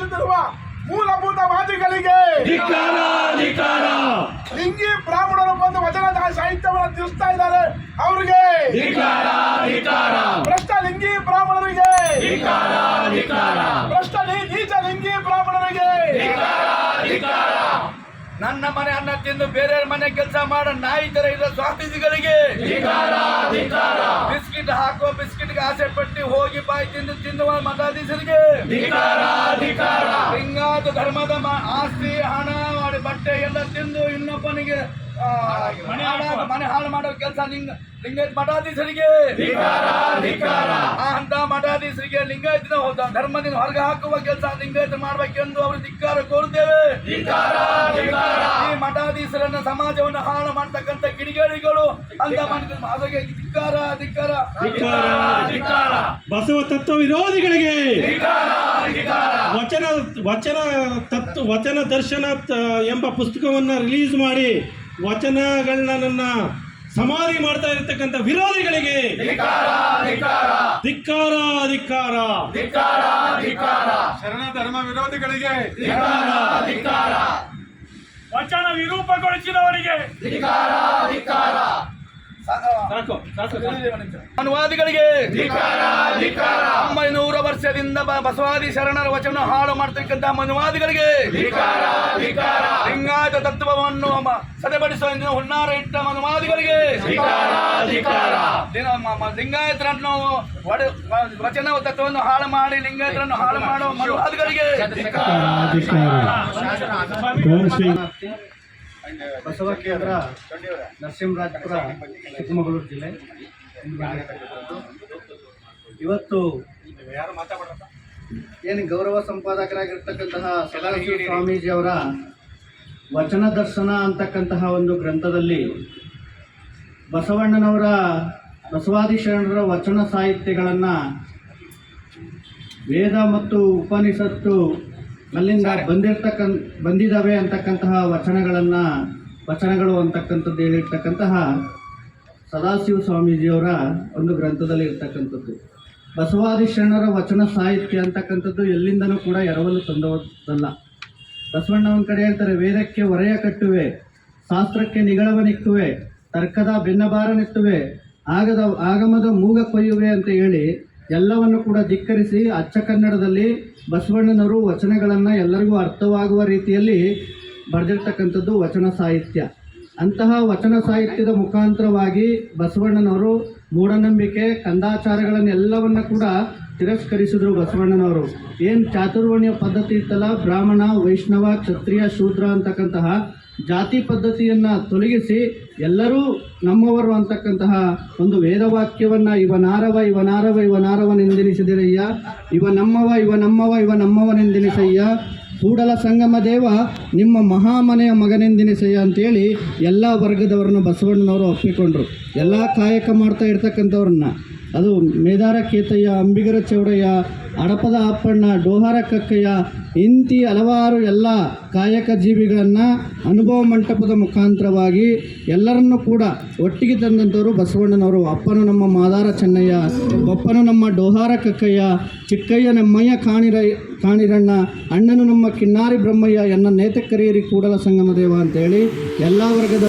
ನಡೆಸುತ್ತಿರುವ ಮೂಲಭೂತ ಮಾತುಗಳಿಗೆ ಲಿಂಗಿ ಬ್ರಾಹ್ಮಣರು ಬಂದು ವಚನ ಸಾಹಿತ್ಯವನ್ನು ತಿಳಿಸ್ತಾ ಇದ್ದಾರೆ. ಅವರಿಗೆ ನನ್ನ ಮನೆ ಅನ್ನ ತಿಂದು ಬೇರೆ ಮನೆ ಕೆಲಸ ಮಾಡೋ ನಾಯಿ ತರ ಇರೋ ಸ್ವಾಮೀಜಿಗಳಿಗೆ ಬಿಸ್ಕಿಟ್ ಹಾಕೋ ಬಿಸ್ಕಿಟ್ಗೆ ಆಸೆ ಪಟ್ಟು ಹೋಗಿ ಬಾಯಿ ತಿಂದು ತಿನ್ನುವ ಮತಾಧೀಶರಿಗೆ ಹಿಂಗಾದ ಧರ್ಮದ ಆಸ್ತಿ ಹಣ ಮಾಡಿ ಬಟ್ಟೆ ಎಲ್ಲ ತಿಂದು ಇನ್ನೊಬ್ಬನಿಗೆ ಮನೆ ಹಾಳು ಮಾಡೋ ಕೆಲಸ ಲಿಂಗ ಲಿಂಗಾಯತ್ ಮಠಾಧೀಶರಿಗೆ. ಆ ಅಂತ ಮಠಾಧೀಶರಿಗೆ ಲಿಂಗಾಯತಿನ ಹೋದ ಧರ್ಮದಿಂದ ಹೊರಗೆ ಹಾಕುವ ಕೆಲಸ ಲಿಂಗಾಯತ ಮಾಡ್ಬೇಕೆಂದು ಅವರು ಧಿಕ್ಕಾರ ಕೋರುತ್ತೇವೆ. ಮಠಾಧೀಶರನ್ನ ಸಮಾಜವನ್ನು ಹಾಳು ಮಾಡ್ತಕ್ಕಂಥ ಕಿಡಿಗೇಡಿಗಳು ಅಂತ ಮಾಡಿದ ಅದಕ್ಕೆ ಧಿಕ್ಕಾರ ಬಸವ ತತ್ವ ವಿರೋಧಿಗಳಿಗೆ ವಚನ ವಚನ ತತ್ವ ವಚನ ದರ್ಶನ ತ- ಎಂಬ ಪುಸ್ತಕವನ್ನು ರಿಲೀಸ್ ಮಾಡಿ ವಚನಗಳನ್ನ ಸಮಾಧಿ ಮಾಡ್ತಾ ಇರತಕ್ಕಂಥ ವಿರೋಧಿಗಳಿಗೆ ಧಿಕ್ಕಾರ ಅಧಿಕಾರ ಧಿಕ್ಕಾರ ಧಿಕ್ಕಾರ. ಧಿಕ್ಕಾರ ಧಿಕ್ಕಾರ. ಶರಣ ಧರ್ಮ ವಿರೋಧಿಗಳಿಗೆ ವಚನ ವಿರೂಪಗೊಳಿಸಿದವರಿಗೆ. ಅನುವಾದಿಗಳಿಗೆ. ಬ- ಬಸವಾದಿ ಶರಣರ ವಚನ ಹಾಳು ಮಾಡ್ತಕ್ಕಂಥ ಮನುವಾದಿಗಳಿಗೆ ಲಿಂಗಾಯತ ತತ್ವವನ್ನು ಇಂದಿನ ಹುನ್ನಾರ ಇಟ್ಟ ಮನುವಾದಿಗಳಿಗೆ ಲಿಂಗಾಯತರನ್ನು ವಚನ ತತ್ವವನ್ನು ಹಾಳು ಮಾಡಿ ಲಿಂಗಾಯತರನ್ನು ಹಾಳು ಮಾಡುವ ಮನುವಾದಿಗಳಿಗೆ ಬಸವ ಇವತ್ತು ನರಸಿಂಹರಾಜಪುರ ಚಿಕ್ಕಮಗಳೂರು ಜಿಲ್ಲೆ. ಇಂದು ಇವತ್ತು ಏನು ಗೌರವ ಸಂಪಾದಕರಾಗಿರ್ತಕ್ಕಂತಹ ಸದಾಶಿವ ಸ್ವಾಮೀಜಿ ಅವರ ವಚನ ದರ್ಶನ ಅಂತಕ್ಕಂತಹ ಒಂದು ಗ್ರಂಥದಲ್ಲಿ ಬಸವಣ್ಣನವರ ಬಸವಾದಿ ಶರಣರ ವಚನ ಸಾಹಿತ್ಯಗಳನ್ನು ವೇದ ಮತ್ತು ಉಪನಿಷತ್ತು ಅಲ್ಲಿಂದ ಬಂದಿರ್ತಕ್ಕಂಥ ಬಂದಿದ್ದಾವೆ ಅಂತಕ್ಕಂತಹ ವಚನಗಳನ್ನು ವಚನಗಳು ಅಂತಕ್ಕಂಥದ್ದು ಹೇಳಿರ್ತಕ್ಕಂತಹ ಸದಾಶಿವ ಸ್ವಾಮೀಜಿಯವರ ಒಂದು ಗ್ರಂಥದಲ್ಲಿ ಇರ್ತಕ್ಕಂಥದ್ದು. ಬಸವಾದಿ ಶರಣರ ವಚನ ಸಾಹಿತ್ಯ ಅಂತಕ್ಕಂಥದ್ದು ಎಲ್ಲಿಂದನೂ ಕೂಡ ಎರವಲು ತಂದವದ್ದಲ್ಲ. ಬಸವಣ್ಣ ಒಂದು ಕಡೆ ಹೇಳ್ತಾರೆ ವೇದಕ್ಕೆ ಹೊರೆಯ ಕಟ್ಟುವೆ, ಶಾಸ್ತ್ರಕ್ಕೆ ನಿಗಳವನಿಕ್ಕುವೆ ತರ್ಕದ ಬೆನ್ನಬಾರನಿತ್ತುವೆ ಆಗದ ಆಗಮದ ಮೂಗ ಕೊಯ್ಯುವೆ ಅಂತ ಹೇಳಿ ಎಲ್ಲವನ್ನು ಕೂಡ ಧಿಕ್ಕರಿಸಿ ಅಚ್ಚ ಕನ್ನಡದಲ್ಲಿ ಬಸವಣ್ಣನವರು ವಚನಗಳನ್ನು ಎಲ್ಲರಿಗೂ ಅರ್ಥವಾಗುವ ರೀತಿಯಲ್ಲಿ ಬರೆದಿರ್ತಕ್ಕಂಥದ್ದು ವಚನ ಸಾಹಿತ್ಯ. ಅಂತಹ ವಚನ ಸಾಹಿತ್ಯದ ಮುಖಾಂತರವಾಗಿ ಬಸವಣ್ಣನವರು ಮೂಢನಂಬಿಕೆ, ಕಂದಾಚಾರಗಳನ್ನೆಲ್ಲವನ್ನ ಕೂಡ ತಿರಸ್ಕರಿಸಿದ್ರು ಬಸವಣ್ಣನವರು. ಏನು ಚಾತುರ್ವಣ್ಯ ಪದ್ಧತಿ ಇತ್ತಲ್ಲ, ಬ್ರಾಹ್ಮಣ, ವೈಷ್ಣವ, ಕ್ಷತ್ರಿಯ, ಶೂದ್ರ ಅಂತಕ್ಕಂತಹ ಜಾತಿ ಪದ್ಧತಿಯನ್ನು ತೊಲಗಿಸಿ ಎಲ್ಲರೂ ನಮ್ಮವರು ಅಂತಕ್ಕಂತಹ ಒಂದು ವೇದವಾಕ್ಯವನ್ನು ಇವನಾರವ ಇವನಾರವ ಇವನಾರವನೆಂದೆನಿಸಿದಿರಯ್ಯ ಇವ ನಮ್ಮವ ಇವ ನಮ್ಮವ, ಇವ ನಮ್ಮವನೆಂದೆನಿಸಯ್ಯ ಕೂಡಲ ಸಂಗಮ ದೇವ, ನಿಮ್ಮ ಮಹಾಮನೆಯ ಮಗನೆಂದೆನಿಸಯ್ಯ ಅಂತೇಳಿ ಎಲ್ಲ ವರ್ಗದವರನ್ನು ಬಸವಣ್ಣನವರು ಒಪ್ಪಿಕೊಂಡ್ರು. ಎಲ್ಲ ಕಾಯಕ ಮಾಡ್ತಾ ಇರ್ತಕ್ಕಂಥವ್ರನ್ನ. ಅದು ಮೇದಾರ ಕೇತಯ್ಯ ಅಂಬಿಗರ ಚೌಡಯ್ಯ ಅಡಪದ ಅಪ್ಪಣ್ಣ ಡೋಹರ ಕಕ್ಕಯ್ಯ, ಇಂತಿ ಹಲವಾರು ಎಲ್ಲ ಕಾಯಕ ಜೀವಿಗಳನ್ನು ಅನುಭವ ಮಂಟಪದ ಮುಖಾಂತರವಾಗಿ ಎಲ್ಲರನ್ನೂ ಕೂಡ ಒಟ್ಟಿಗೆ ತಂದಂಥವರು ಬಸವಣ್ಣನವರು. ಅಪ್ಪನು ನಮ್ಮ ಮಾದಾರ ಚೆನ್ನಯ್ಯ ಒಪ್ಪನು ನಮ್ಮ ಡೋಹಾರ ಕಕ್ಕಯ್ಯ, ಚಿಕ್ಕಯ್ಯ ನಮ್ಮಯ್ಯ ಕಾಣಿರ, ಕಾಣಿರಣ್ಣ, ಅಣ್ಣನು ನಮ್ಮ ಕಿನ್ನಾರಿ ಬ್ರಹ್ಮಯ್ಯ ಎನ್ನ ನೇತಕರಿಯರಿ ಕೂಡಲ ಸಂಗಮದೇವ ಅಂತೇಳಿ ಎಲ್ಲ ವರ್ಗದ